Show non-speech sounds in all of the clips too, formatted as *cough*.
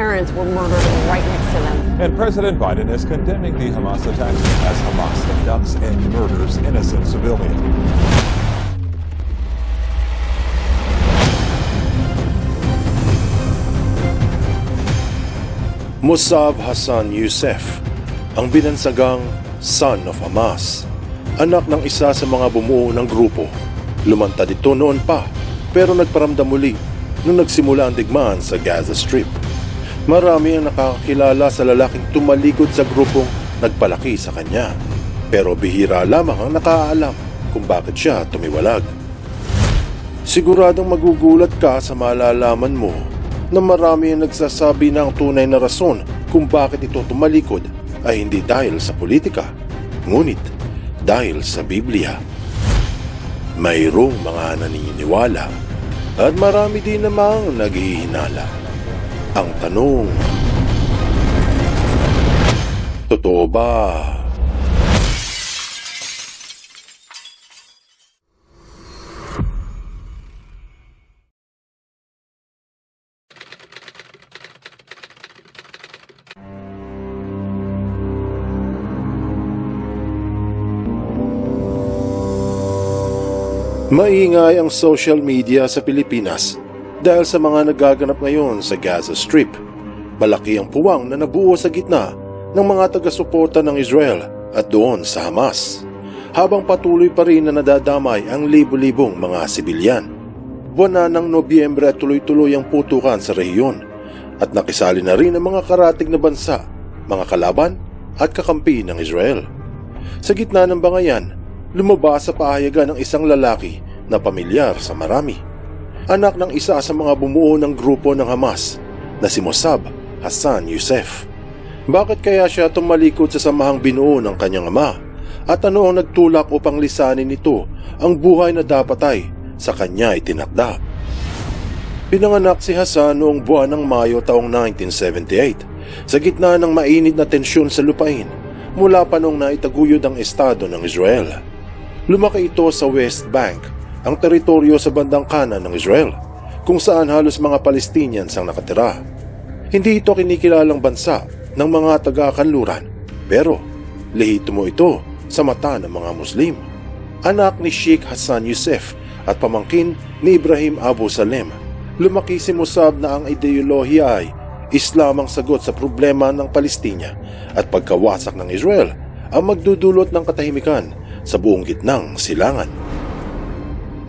parents were murdered right next to them. And President Biden is condemning the Hamas attacks as Hamas abducts and murders innocent civilians. Musab Hassan Youssef, ang binansagang son of Hamas, anak ng isa sa mga bumuo ng grupo. Lumantad ito noon pa pero nagparamdam muli nung nagsimula ang digmaan sa Gaza Strip. Marami ang nakakakilala sa lalaking tumalikod sa grupong nagpalaki sa kanya. Pero bihira lamang ang nakaalam kung bakit siya tumiwalag. Siguradong magugulat ka sa malalaman mo na marami ang nagsasabi na ang tunay na rason kung bakit ito tumalikod ay hindi dahil sa politika, ngunit dahil sa Biblia. Mayroong mga naniniwala at marami din namang naghihinala. Ang tanong, totoo ba? Maingay ang social media sa Pilipinas dahil sa mga nagaganap ngayon sa Gaza Strip. Malaki ang puwang na nabuo sa gitna ng mga taga-suporta ng Israel at doon sa Hamas. Habang patuloy pa rin na nadadamay ang libo-libong mga sibilyan. Buwan na ng Nobyembre at tuloy-tuloy ang putukan sa rehiyon at nakisali na rin ang mga karatig na bansa, mga kalaban at kakampi ng Israel. Sa gitna ng bangayan, lumabas sa pahayagan ng isang lalaki na pamilyar sa marami. Anak ng isa sa mga bumuo ng grupo ng Hamas na si Mossab Hassan Youssef. Bakit kaya siya tumalikod sa samahang binuo ng kanyang ama? At ano ang nagtulak upang lisanin nito ang buhay na dapat ay sa kanya itinakda? Pinanganak si Hassan noong buwan ng Mayo taong 1978 sa gitna ng mainit na tensyon sa lupain mula pa noong naitaguyod ang estado ng Israel. Lumaki ito sa West Bank, ang teritoryo sa bandang kanan ng Israel, kung saan halos mga Palestinians ang nakatira. Hindi ito kinikilalang bansa ng mga taga-kanluran, pero lehitimo ito sa mata ng mga Muslim. Anak ni Sheikh Hassan Youssef at pamangkin ni Ibrahim Abu Salem, lumaki si Musab na ang ideolohiya ay Islam ang sagot sa problema ng Palestina at pagkawasak ng Israel ang magdudulot ng katahimikan sa buong gitnang silangan.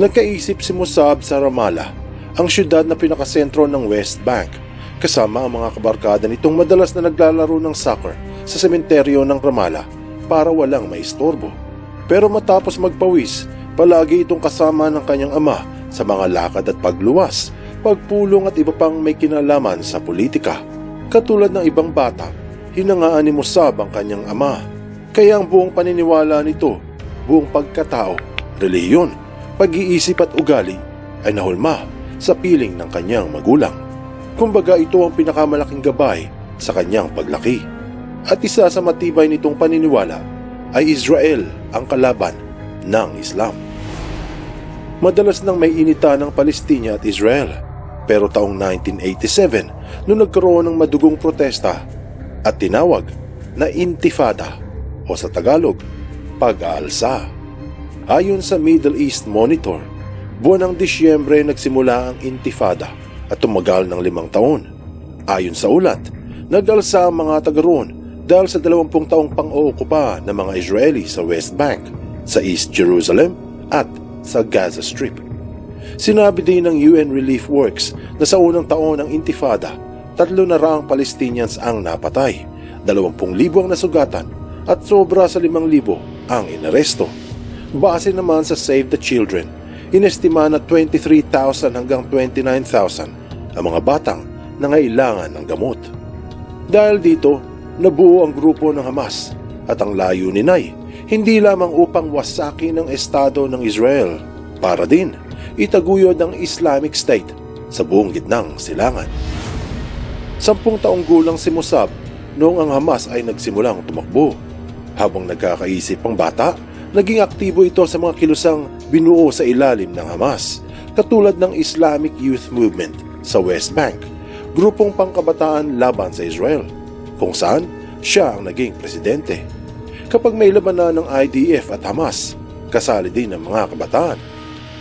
Nagkaisip si Musab sa Ramallah, ang syudad na pinakasentro ng West Bank, kasama ang mga kabarkada nitong madalas na naglalaro ng soccer sa sementeryo ng Ramallah para walang maistorbo. Pero matapos magpawis, palagi itong kasama ng kanyang ama sa mga lakad at pagluwas, pagpulong at iba pang may kinalaman sa politika. Katulad ng ibang bata, hinangaan ni Musab ang kanyang ama. Kaya ang buong paniniwala nito, buong pagkatao, reliyon, pag-iisip at ugali ay nahulma sa piling ng kanyang magulang. Kumbaga ito ang pinakamalaking gabay sa kanyang paglaki. At isa sa matibay nitong paniniwala ay Israel ang kalaban ng Islam. Madalas nang may inita ng Palestina at Israel. Pero taong 1987, noong nagkaroon ng madugong protesta at tinawag na Intifada o sa Tagalog, pag-aalsa. Ayon sa Middle East Monitor, buwan ng Disyembre nagsimula ang Intifada at tumagal ng limang taon. Ayon sa ulat, nag-alsa ang mga taga roon dahil sa 20 taong pang-ookupa ng mga Israeli sa West Bank, sa East Jerusalem at sa Gaza Strip. Sinabi din ng UN Relief Works na sa unang taon ng Intifada, tatlo na raang Palestinians ang napatay, 20,000 ang nasugatan at sobra sa 5,000 ang inaresto. Base naman sa Save the Children, inestima na 23,000 hanggang 29,000 ang mga batang nangailangan ng gamot. Dahil dito, nabuo ang grupo ng Hamas at ang layunin ay hindi lamang upang wasakin ang estado ng Israel, para din itaguyod ang Islamic State sa buong gitnang silangan. Sampung taong gulang si Musab noong ang Hamas ay nagsimulang tumakbo. Habang nagkakaisip ang bata, naging aktibo ito sa mga kilusang binuo sa ilalim ng Hamas, katulad ng Islamic Youth Movement sa West Bank, grupong pangkabataan laban sa Israel, kung saan siya ang naging presidente. Kapag may labanan ng IDF at Hamas, kasali din ang mga kabataan.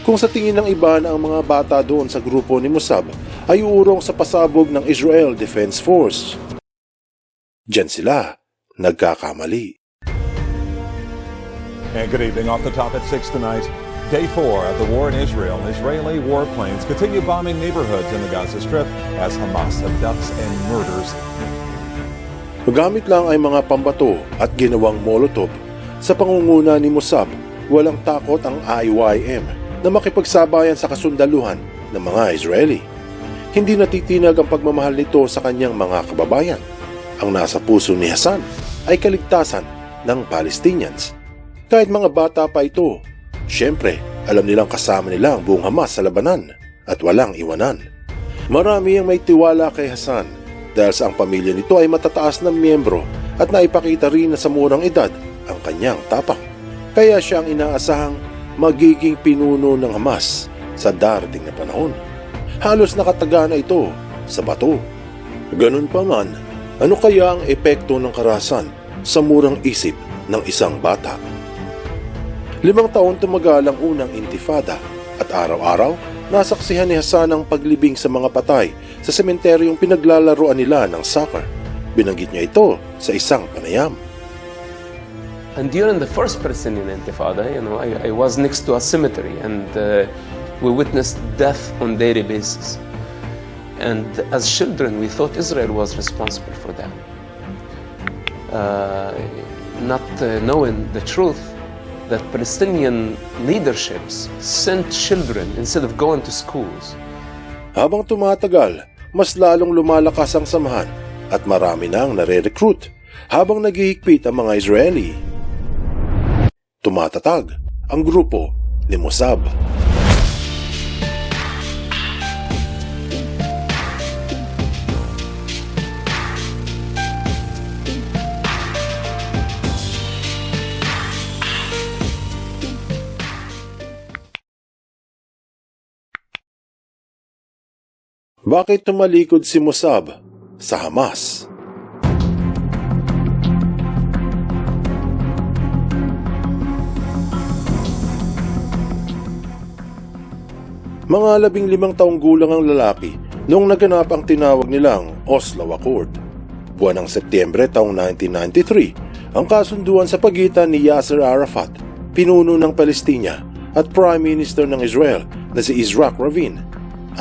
Kung sa tingin ng iba na ang mga bata doon sa grupo ni Musab ay uurong sa pasabog ng Israel Defense Force. Diyan sila nagkakamali. And good evening. Off the top at 6 tonight, day four of the war in Israel. Israeli warplanes continue bombing neighborhoods in the Gaza Strip as Hamas abducts and murders Gamit lang ay mga pambato at ginawang molotov. Sa pangunguna ni Musab, walang takot ang IYM na makipagsabayan sa kasundaluhan ng mga Israeli. Hindi natitinag ang pagmamahal nito sa kanyang mga kababayan. Ang nasa puso ni Hassan ay kaligtasan ng Palestinians. Kahit mga bata pa ito, syempre alam nilang kasama nila ang buong Hamas sa labanan at walang iwanan. Marami ang may tiwala kay Hassan dahil sa ang pamilya nito ay matataas na miyembro at naipakita rin na sa murang edad ang kanyang tapang. Kaya siya ang inaasahang magiging pinuno ng Hamas sa darating na panahon. Halos nakataga na ito sa bato. Ganun pa man, ano kaya ang epekto ng karasan sa murang isip ng isang bata? Limang taon tumagal ang unang intifada at araw-araw nasaksihan ni Hassan ang paglibing sa mga patay sa sementeryong pinaglalaroan nila ng soccer. Binanggit niya ito sa isang panayam. And during the first Palestinian Intifada, you know, I, I was next to a cemetery and uh, we witnessed death on daily basis. And as children, we thought Israel was responsible for that. Uh, not uh, knowing the truth that Palestinian leaderships sent children instead of going to schools. Habang tumatagal, mas lalong lumalakas ang samahan at marami nang nare-recruit habang naghihigpit ang mga Israeli. Tumatatag ang grupo ni Mossab. Bakit tumalikod si Mossab sa Hamas? Mga labing limang taong gulang ang lalaki noong naganap ang tinawag nilang Oslo Accord. Buwan ng Setyembre taong 1993, ang kasunduan sa pagitan ni Yasser Arafat, pinuno ng Palestina, at Prime Minister ng Israel na si Isaac Rabin.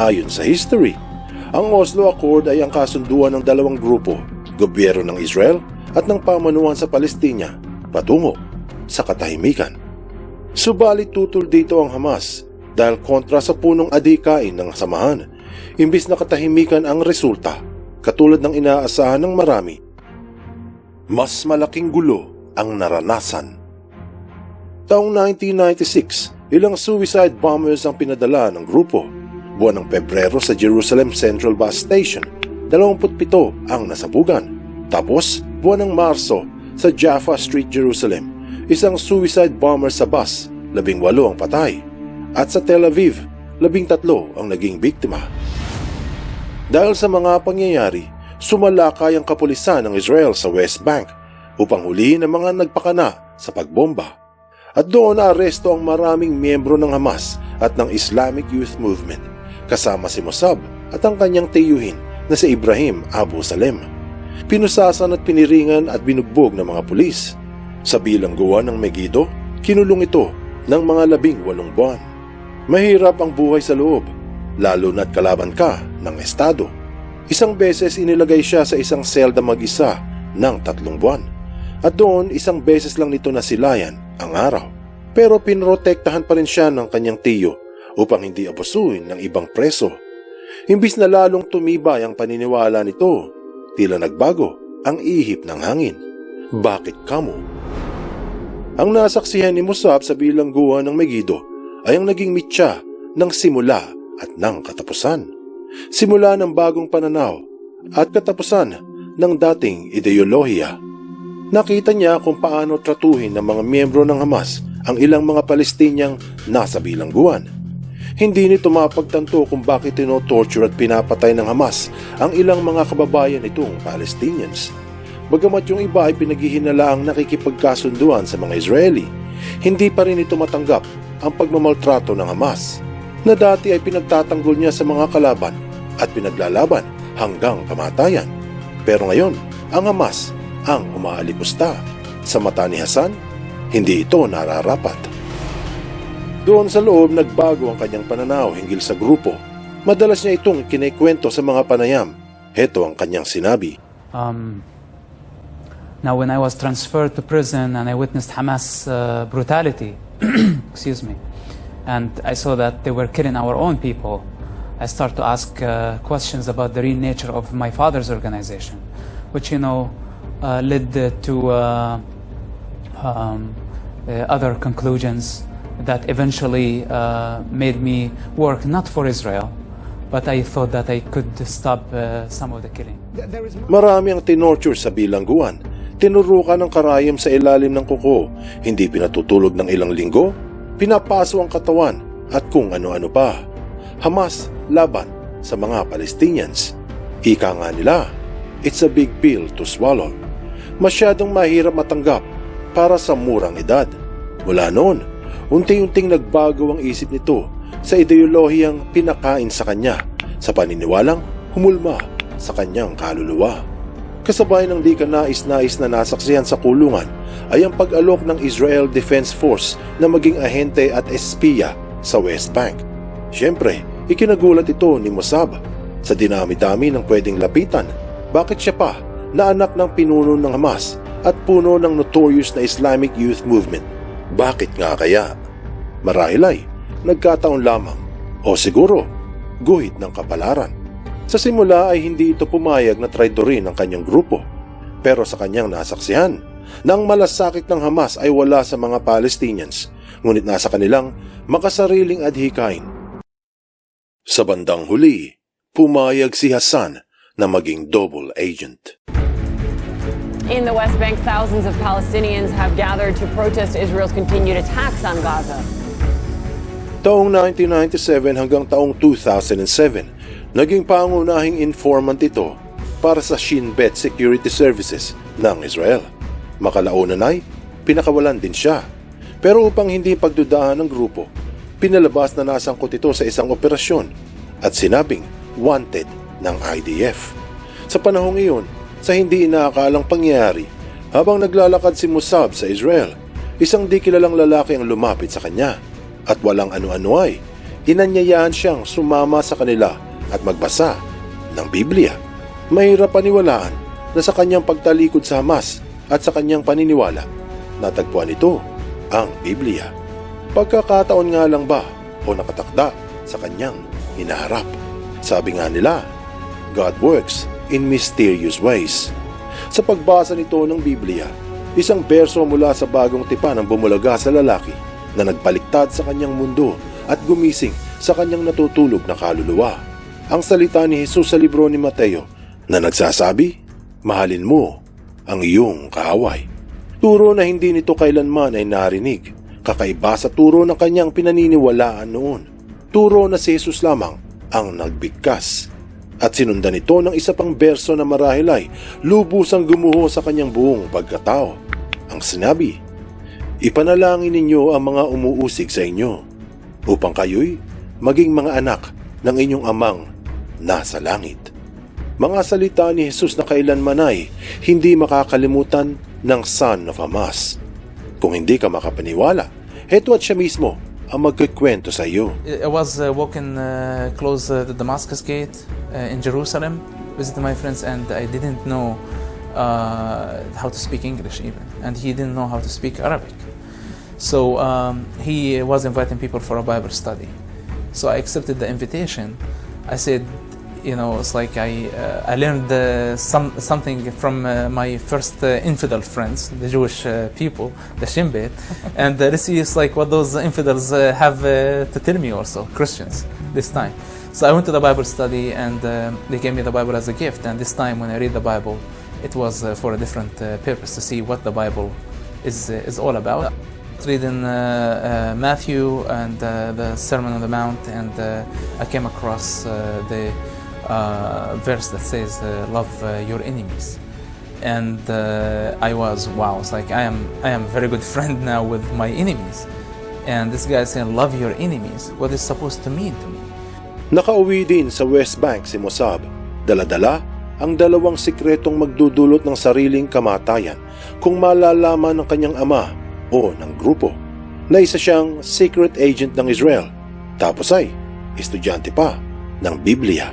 Ayon sa history, ang Oslo Accord ay ang kasunduan ng dalawang grupo, gobyerno ng Israel at ng pamanuan sa Palestina, patungo sa katahimikan. Subalit tutol dito ang Hamas dahil kontra sa punong adikain ng samahan, imbis na katahimikan ang resulta, katulad ng inaasahan ng marami. Mas malaking gulo ang naranasan. Taong 1996, ilang suicide bombers ang pinadala ng grupo. Buwan ng Pebrero sa Jerusalem Central Bus Station, 27 ang nasabugan. Tapos, buwan ng Marso sa Jaffa Street, Jerusalem, isang suicide bomber sa bus, 18 ang patay. At sa Tel Aviv, 13 ang naging biktima. Dahil sa mga pangyayari, sumalakay ang kapulisan ng Israel sa West Bank upang hulihin ang mga nagpakana sa pagbomba. At doon naaresto ang maraming miyembro ng Hamas at ng Islamic Youth Movement, kasama si Mossab at ang kanyang tiyuhin na si Ibrahim Abu Salem. Pinusasan at piniringan at binugbog ng mga pulis. Sa bilangguan ng Megiddo, kinulong ito ng mga labing walong buwan. Mahirap ang buhay sa loob, lalo na't kalaban ka ng Estado. Isang beses inilagay siya sa isang selda mag-isa ng tatlong buwan. At doon isang beses lang nito nasilayan ang araw. Pero pinrotektahan pa rin siya ng kanyang tiyo upang hindi abusuin ng ibang preso. Imbis na lalong tumibay ang paniniwala nito, tila nagbago ang ihip ng hangin. Bakit kamo? Ang nasaksihan ni Musab sa bilangguan ng Megiddo ay ang naging mitya ng simula at ng katapusan. Simula ng bagong pananaw at katapusan ng dating ideolohiya. Nakita niya kung paano tratuhin ng mga miyembro ng Hamas ang ilang mga Palestiniang nasa bilangguan. Hindi nito mapagtanto kung bakit tinotorture at pinapatay ng Hamas ang ilang mga kababayan nitong Palestinians. Bagamat yung iba ay pinaghihinalaang nakikipagkasunduan sa mga Israeli, hindi pa rin ito matanggap ang pagmamaltrato ng Hamas na dati ay pinagtatanggol niya sa mga kalaban at pinaglalaban hanggang kamatayan. Pero ngayon, ang Hamas ang umaalipusta. Sa mata ni Hassan, hindi ito nararapat. Doon sa loob, nagbago ang kanyang pananaw hinggil sa grupo. Madalas niya itong kinikwento sa mga panayam. Heto ang kanyang sinabi. Um, now, when I was transferred to prison and I witnessed Hamas uh, brutality, *clears throat* excuse me, and I saw that they were killing our own people, I start to ask uh, questions about the real nature of my father's organization, which you know uh, led to uh, um, uh, other conclusions that eventually uh, made me work not for Israel, but I thought that I could stop uh, some of the killing. Marami ang tinorture sa bilangguan. Tinurukan ng karayom sa ilalim ng kuko. Hindi pinatutulog ng ilang linggo. Pinapaso ang katawan at kung ano-ano pa. Hamas laban sa mga Palestinians. Ika nga nila, it's a big pill to swallow. Masyadong mahirap matanggap para sa murang edad. Mula noon, unti-unting nagbago ang isip nito sa ideolohiyang pinakain sa kanya sa paniniwalang humulma sa kanyang kaluluwa. Kasabay ng di ka nais-nais na nasaksihan sa kulungan ay ang pag-alok ng Israel Defense Force na maging ahente at espiya sa West Bank. Siyempre, ikinagulat ito ni Mossab sa dinami-dami ng pwedeng lapitan. Bakit siya pa na anak ng pinuno ng Hamas at puno ng notorious na Islamic Youth Movement? Bakit nga kaya? Marahil ay nagkataon lamang o siguro guhit ng kapalaran. Sa simula ay hindi ito pumayag na traidorin ang kanyang grupo. Pero sa kanyang nasaksihan, na ang malasakit ng Hamas ay wala sa mga Palestinians, ngunit nasa kanilang makasariling adhikain. Sa bandang huli, pumayag si Hassan na maging double agent. In the West Bank, thousands of Palestinians have gathered to protest Israel's continued attacks on Gaza. Taong 1997 hanggang taong 2007, naging pangunahing informant ito para sa Shin Bet Security Services ng Israel. Makalaunan ay pinakawalan din siya. Pero upang hindi pagdudahan ng grupo, pinalabas na nasangkot ito sa isang operasyon at sinabing wanted ng IDF. Sa panahong iyon, sa hindi inaakalang pangyayari, habang naglalakad si Musab sa Israel, isang di kilalang lalaki ang lumapit sa kanya at walang ano-ano ay inanyayahan siyang sumama sa kanila at magbasa ng Biblia. Mahirap paniwalaan na sa kanyang pagtalikod sa Hamas at sa kanyang paniniwala, natagpuan ito ang Biblia. Pagkakataon nga lang ba o nakatakda sa kanyang hinaharap? Sabi nga nila, God works in mysterious ways. Sa pagbasa nito ng Biblia, isang berso mula sa bagong tipan ang bumulaga sa lalaki na nagpaliktad sa kanyang mundo at gumising sa kanyang natutulog na kaluluwa. Ang salita ni Jesus sa libro ni Mateo na nagsasabi, Mahalin mo ang iyong kaaway. Turo na hindi nito kailanman ay narinig, kakaiba sa turo ng kanyang pinaniniwalaan noon. Turo na si Jesus lamang ang nagbigkas. At sinundan ito ng isa pang berso na marahil ay lubusang gumuho sa kanyang buong pagkatao. Ang sinabi, Ipanalangin ninyo ang mga umuusig sa inyo upang kayo'y maging mga anak ng inyong amang nasa langit. Mga salita ni Jesus na kailanman ay hindi makakalimutan ng Son of Hamas. Kung hindi ka makapaniwala, heto at siya mismo ang magkikwento sa iyo. I was uh, walking uh, close uh, the Damascus gate uh, in Jerusalem, visiting my friends, and I didn't know uh, how to speak English even, and he didn't know how to speak Arabic. So um, he was inviting people for a Bible study. So I accepted the invitation. I said, you know, it's like I uh, I learned uh, some something from uh, my first uh, infidel friends, the Jewish uh, people, the Shin Bet, *laughs* and uh, let's like what those infidels uh, have uh, to tell me also, Christians, this time. So I went to the Bible study, and uh, they gave me the Bible as a gift. And this time, when I read the Bible, it was uh, for a different uh, purpose to see what the Bible is uh, is all about. reading uh, uh, Matthew and uh, the Sermon on the Mount, and uh, I came across uh, the uh, verse that says, uh, "Love uh, your enemies." And uh, I was wow! It's like I am I am very good *laughs* friend now with my enemies, and this guy saying, "Love your enemies." What is supposed to mean to me? Nakauwi din sa West Bank si Mossab. Daladala ang dalawang sikretong magdudulot ng sariling kamatayan kung malalaman ng kanyang ama o ng grupo na isa siyang secret agent ng Israel tapos ay estudyante pa ng Biblia.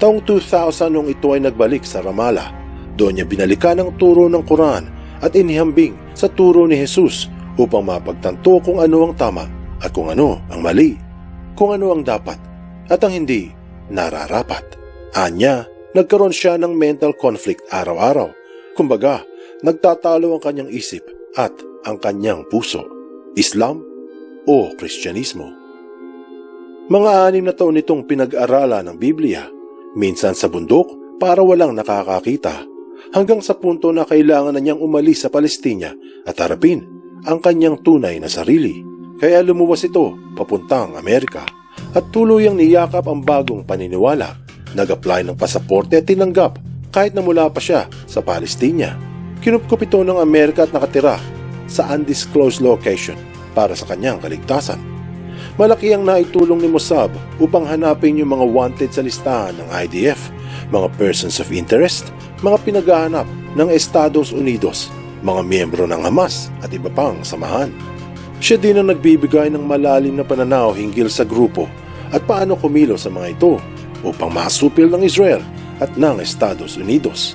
Taong 2000 nung ito ay nagbalik sa Ramallah, doon niya binalikan ang turo ng Quran at inihambing sa turo ni Jesus upang mapagtanto kung ano ang tama at kung ano ang mali, kung ano ang dapat at ang hindi nararapat. Anya, nagkaroon siya ng mental conflict araw-araw. Kumbaga, nagtatalo ang kanyang isip at ang kanyang puso. Islam o Kristyanismo. Mga anim na taon nitong pinag-aralan ng Biblia, minsan sa bundok para walang nakakakita, hanggang sa punto na kailangan na niyang umalis sa Palestina at harapin ang kanyang tunay na sarili. Kaya lumuwas ito papuntang Amerika at tuluyang niyakap ang bagong paniniwala. Nag-apply ng pasaporte at tinanggap kahit na mula pa siya sa Palestina. Kinupkup ito ng Amerika at nakatira sa undisclosed location para sa kanyang kaligtasan. Malaki ang naitulong ni Mossab upang hanapin yung mga wanted sa listahan ng IDF, mga persons of interest, mga pinaghahanap ng Estados Unidos, mga miyembro ng Hamas at iba pang samahan. Siya din ang nagbibigay ng malalim na pananaw hinggil sa grupo at paano kumilos sa mga ito upang masupil ng Israel at ng Estados Unidos.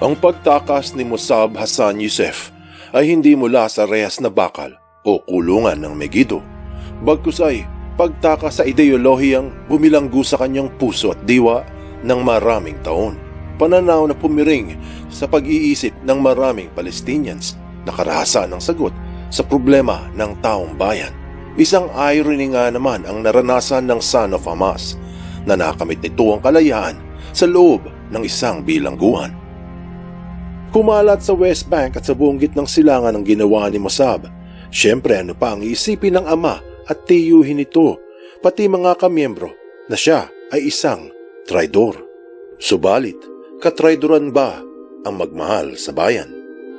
Ang pagtakas ni Mossab Hassan Youssef ay hindi mula sa rehas na bakal o kulungan ng Megiddo. Bagkus ay pagtakas sa ideolohiyang bumilanggo sa kanyang puso at diwa ng maraming taon. Pananaw na pumiring sa pag-iisip ng maraming Palestinians na karahasan ng sagot sa problema ng taong bayan. Isang irony nga naman ang naranasan ng son of Hamas na nakamit nito ang kalayaan sa loob ng isang bilangguan. Kumalat sa West Bank at sa buong gitnang silangan ng ginawa ni Mossab. Siyempre ano pa ang iisipin ng ama at tiyuhin nito, pati mga kamiyembro na siya ay isang traidor. Subalit, katraidoran ba ang magmahal sa bayan?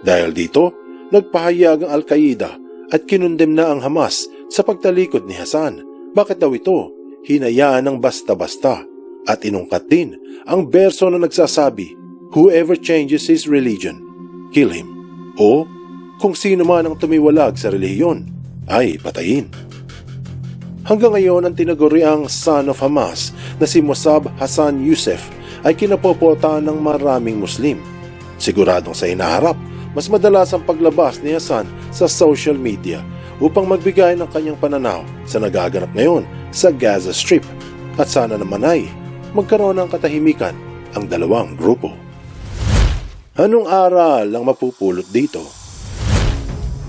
Dahil dito, nagpahayag ang Al-Qaeda at kinundem na ang Hamas sa pagtalikod ni Hassan. Bakit daw ito? Hinayaan ng basta-basta at inungkat din ang berso na nagsasabi, Whoever changes his religion, kill him. O kung sino man ang tumiwalag sa relihiyon, ay patayin. Hanggang ngayon ang tinaguriang son of Hamas na si Mossab Hassan Youssef ay kinapopotahan ng maraming Muslim. Siguradong sa inaharap, mas madalas ang paglabas ni Hassan sa social media upang magbigay ng kanyang pananaw sa nagaganap ngayon sa Gaza Strip at sana naman ay magkaroon ng katahimikan ang dalawang grupo. Anong aral ang mapupulot dito?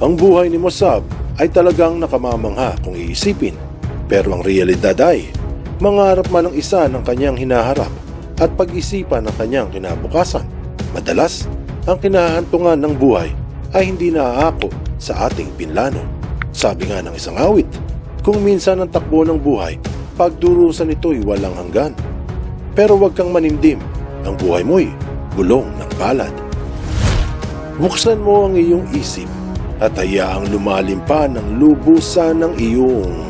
Ang buhay ni Mossab ay talagang nakamamangha kung iisipin. Pero ang realidad ay, mangarap man ang isa ng kanyang hinaharap at pag-isipan ng kanyang kinabukasan. Madalas, ang kinahantungan ng buhay ay hindi naaako sa ating pinlano. Sabi nga ng isang awit, kung minsan ang takbo ng buhay, pagdurusan nito'y walang hanggan. Pero huwag kang manindim, ang buhay mo'y gulong ng palad. Buksan mo ang iyong isip at hayaang lumalim pa ng lubusan ng iyong